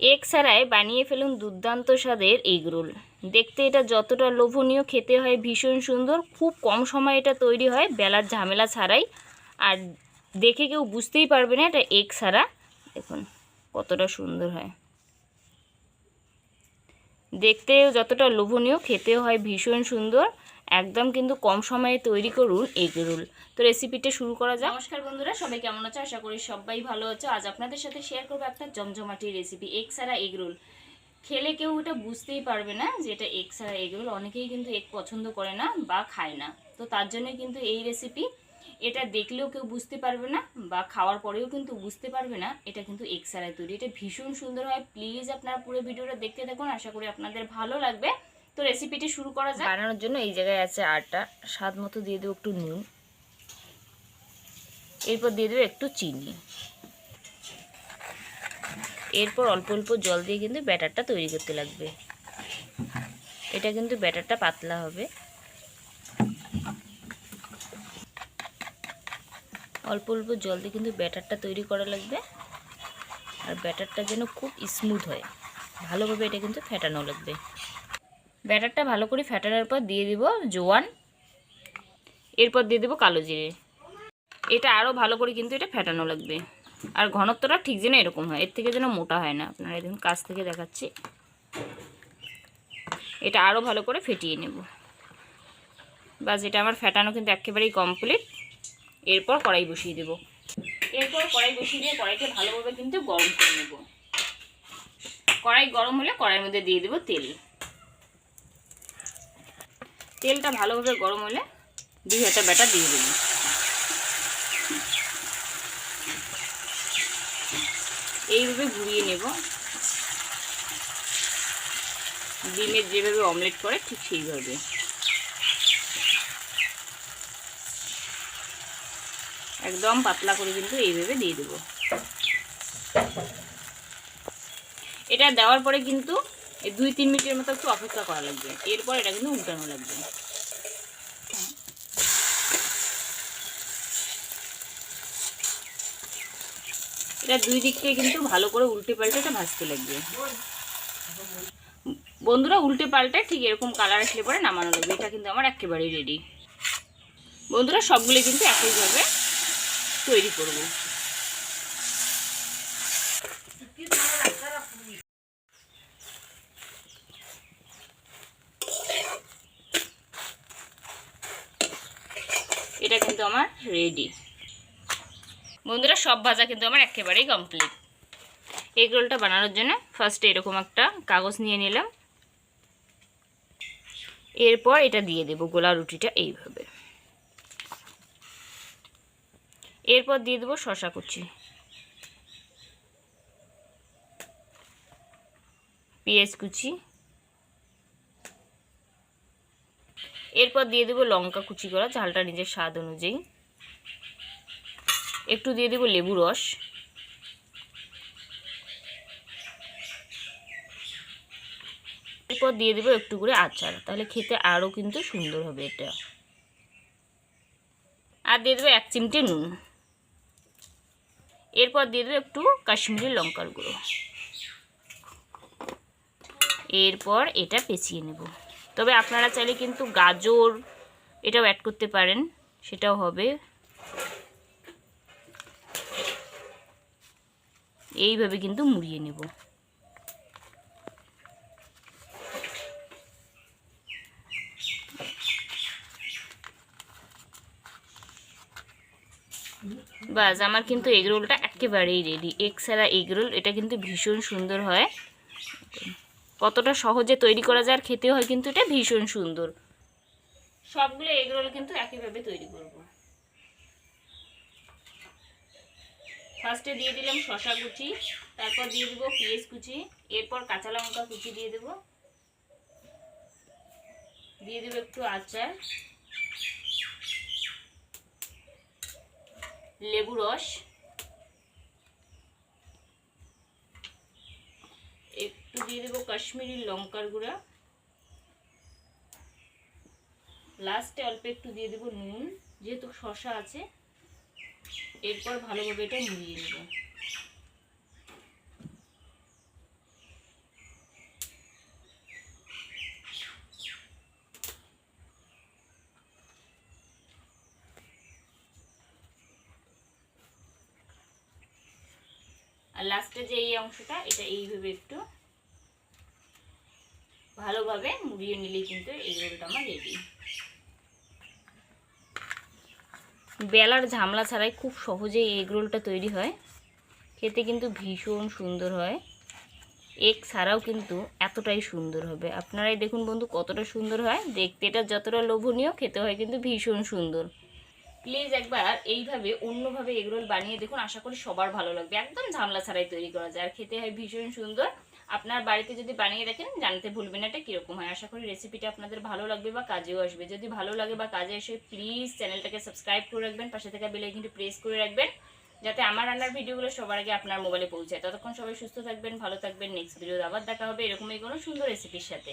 এক ছাড়াই বানিয়ে ফেলুন দুর্দান্ত স্বাদের এগরোল দেখতে এটা যতটা লোভনীয়, খেতে হয় ভীষণ সুন্দর, খুব কম সময় এটা তৈরি হয়, বেলার ঝামেলা ছাড়াই। আর দেখে কেউ বুঝতেই পারবে না এটা এগ ছাড়া। দেখুন কতটা সুন্দর হয়। দেখতে যতটা লোভনীয়, খেতেও হয় ভীষণ সুন্দর। একদম কিন্তু কম সময়ে তৈরি করুন এগ রোল তো রেসিপিটা শুরু করা যাক। নমস্কার বন্ধুরা, সবাই কেমন আছো? আশা করি সবাই ভালো আছো। আজ আপনাদের সাথে শেয়ার করব একটা জমজমাটি রেসিপি এগ ছাড়া এগ রোল খেলে কেউ এটা বুঝতেই পারবে না যে এটা এগ ছাড়া এগ রোল অনেকেই কিন্তু এগ পছন্দ করে না বা খায় না। তো তার জন্য কিন্তু এই রেসিপি এটা দেখলেও কেউ বুঝতে পারবে না বা খাওয়ার পরেও কিন্তু বুঝতে পারবে না, এটা কিন্তু ছাড়াই তৈরি। এটা ভীষণ সুন্দর হয়। প্লিজ আপনারা পুরো ভিডিওটা দেখতে দেখুন আশা করি আপনাদের ভালো লাগবে। তো রেসিপিটি শুরু করা যায় বানানোর জন্য এই জায়গায় আছে আটা, স্বাদ মতো দিয়ে দেবো একটু নুন, এরপর দিয়ে দেবো একটু চিনি। এরপর অল্প অল্প জল দিয়ে কিন্তু ব্যাটারটা তৈরি করতে লাগবে। এটা কিন্তু ব্যাটারটা পাতলা হবে। অল্প অল্প জল দিয়ে কিন্তু ব্যাটারটা তৈরি করা লাগবে। আর ব্যাটারটা যেন খুব স্মুথ হয়। ভালোভাবে এটা কিন্তু ফেটানো লাগবে। ব্যাটারটা ভালো করে ফেটানোর পর দিয়ে দিব জোয়ান। এরপর দিয়ে দেবো কালো জিরে। এটা আরও ভালো করে কিন্তু এটা ফেটানো লাগবে। আর ঘনত্বটা ঠিক যেন এরকম হয়। এর থেকে যেন মোটা হয় না। আপনারা দেখুন কাছ থেকে দেখাচ্ছি। এটা আরও ভালো করে ফেটিয়ে নেব। বাস, এটা আমার ফেটানো কিন্তু একেবারেই কমপ্লিট এরপর কড়াই বসিয়ে দেব। এরপর কড়াই বসিয়ে দিয়ে কড়াইটা ভালোভাবে কিন্তু গরম করে নেব। কড়াই গরম হলে কড়াইয়ের মধ্যে দিয়ে দেবো তেল। তেলটা ভালোভাবে গরম হলে দুই হাতে ব্যাটা দিয়ে দেবো। এইভাবে ঘুরিয়ে নেব। ডিমের যেভাবে অমলেট করে ঠিক সেইভাবে। একদম পাতলা করে কিন্তু এইভাবে দিয়ে দেব। এটা দেওয়ার পরে কিন্তু দুই তিন মিনিটের মতো একটু অপেক্ষা করা লাগবে। এরপর এটা কিন্তু উল্টানো লাগবে। এটা দুই দিক থেকে কিন্তু ভালো করে উল্টে পাল্টে এটা ভাজতে লাগবে। বন্ধুরা, উল্টে পাল্টে ঠিক এরকম কালার আসলে পরে নামানো লাগবে। এটা কিন্তু আমার একেবারেই রেডি বন্ধুরা, সবগুলো কিন্তু একইভাবে তৈরি করব। এটা কিন্তু আমার রেডি বন্ধুরা, সব ভাজা কিন্তু আমার একেবারেই কমপ্লিট এগ রোলটা বানানোর জন্য ফার্স্টে এরকম একটা কাগজ নিয়ে নিলাম। এরপর এটা দিয়ে দেব গোলা রুটিটা এইভাবে। এরপর দিয়ে দেবো শশা কুচি। পেঁয়াজ কুচি। এরপর দিয়ে দেবো লঙ্কা কুচি করা, ঝালটা নিজের স্বাদ অনুযায়ী। একটু দিয়ে দেবো লেবু রস। এরপর দিয়ে দেবো একটু করে আচার, তাহলে খেতে আরও কিন্তু সুন্দর হবে এটা। আর দিয়ে দেবো এক চিমটে নুন। এরপর দিয়ে দেবো একটু কাশ্মীরি লঙ্কার গুঁড়ো। এরপর এটা পেঁচিয়ে নেব। তবে আপনারা চাইলে কিন্তু গাজর এটাও অ্যাড করতে পারেন, সেটাও হবে। এইভাবে কিন্তু মুড়িয়ে নেব। বাস, আমার কিন্তু এগ রোলটা একেবারেই রেডি এগ ছাড়া এগ রোল, এটা কিন্তু ভীষণ সুন্দর হয়। কতটা সহজে তৈরি করা যায় আর খেতে হয়, কিন্তু এটা ভীষণ সুন্দর। সবগুলো এগ রোল কিন্তু একইভাবে তৈরি করব। ফার্স্টে দিয়ে দিলাম শশা কুচি, তারপর দিয়ে দেবো পেঁয়াজ কুচি, এরপর কাঁচা লঙ্কা কুচি দিয়ে দেবো। দিয়ে দেবো একটু আচার। লেবু রস, একটু দিয়ে দেবো কাশ্মীরি লঙ্কার গুঁড়া। লাস্টে অল্প একটু দিয়ে দেবো নুন, যেহেতু শশা আছে, এরপর ভালোভাবে এটা মিলিয়ে নেব। আর লাস্টে যে এই অংশটা, এটা এইভাবে একটু ভালোভাবে মুড়িয়ে নিলেই কিন্তু এই রোলটা আমার রেডি বেলার ঝামলা ছাড়াই খুব সহজেই এগ রোলটা তৈরি হয়। খেতে কিন্তু ভীষণ সুন্দর হয়। এগ ছাড়াও কিন্তু এতটাই সুন্দর হবে। আপনারাই দেখুন বন্ধু কতটা সুন্দর হয়। দেখতে এটা যতটা লোভনীয়, খেতে হয় কিন্তু ভীষণ সুন্দর। প্লিজ একবার এইভাবে অন্যভাবে এগরোল বানিয়ে দেখুন, আশা করি সবার ভালো লাগবে। একদম ঝামলা ছাড়াই তৈরি করা যায়। আর খেতে হয় ভীষণ সুন্দর। আপনার বাড়িতে যদি বানিয়ে দেখেন, জানতে ভুলবেন এটা কীরকম হয়। আশা করি রেসিপিটা আপনাদের ভালো লাগবে বা কাজেও আসবে। যদি ভালো লাগে বা কাজে আসে প্লিজ চ্যানেলটাকে সাবস্ক্রাইব করে রাখবেন। পাশে থাকা বেলে কিন্তু প্রেস করে রাখবেন, যাতে আমার রান্নার ভিডিওগুলো সবার আগে আপনার মোবাইলে পৌঁছায়। ততক্ষণ সবাই সুস্থ থাকবেন, ভালো থাকবেন। নেক্সট ভিডিও আবার দেখা হবে এরকমই কোনো সুন্দর রেসিপির সাথে।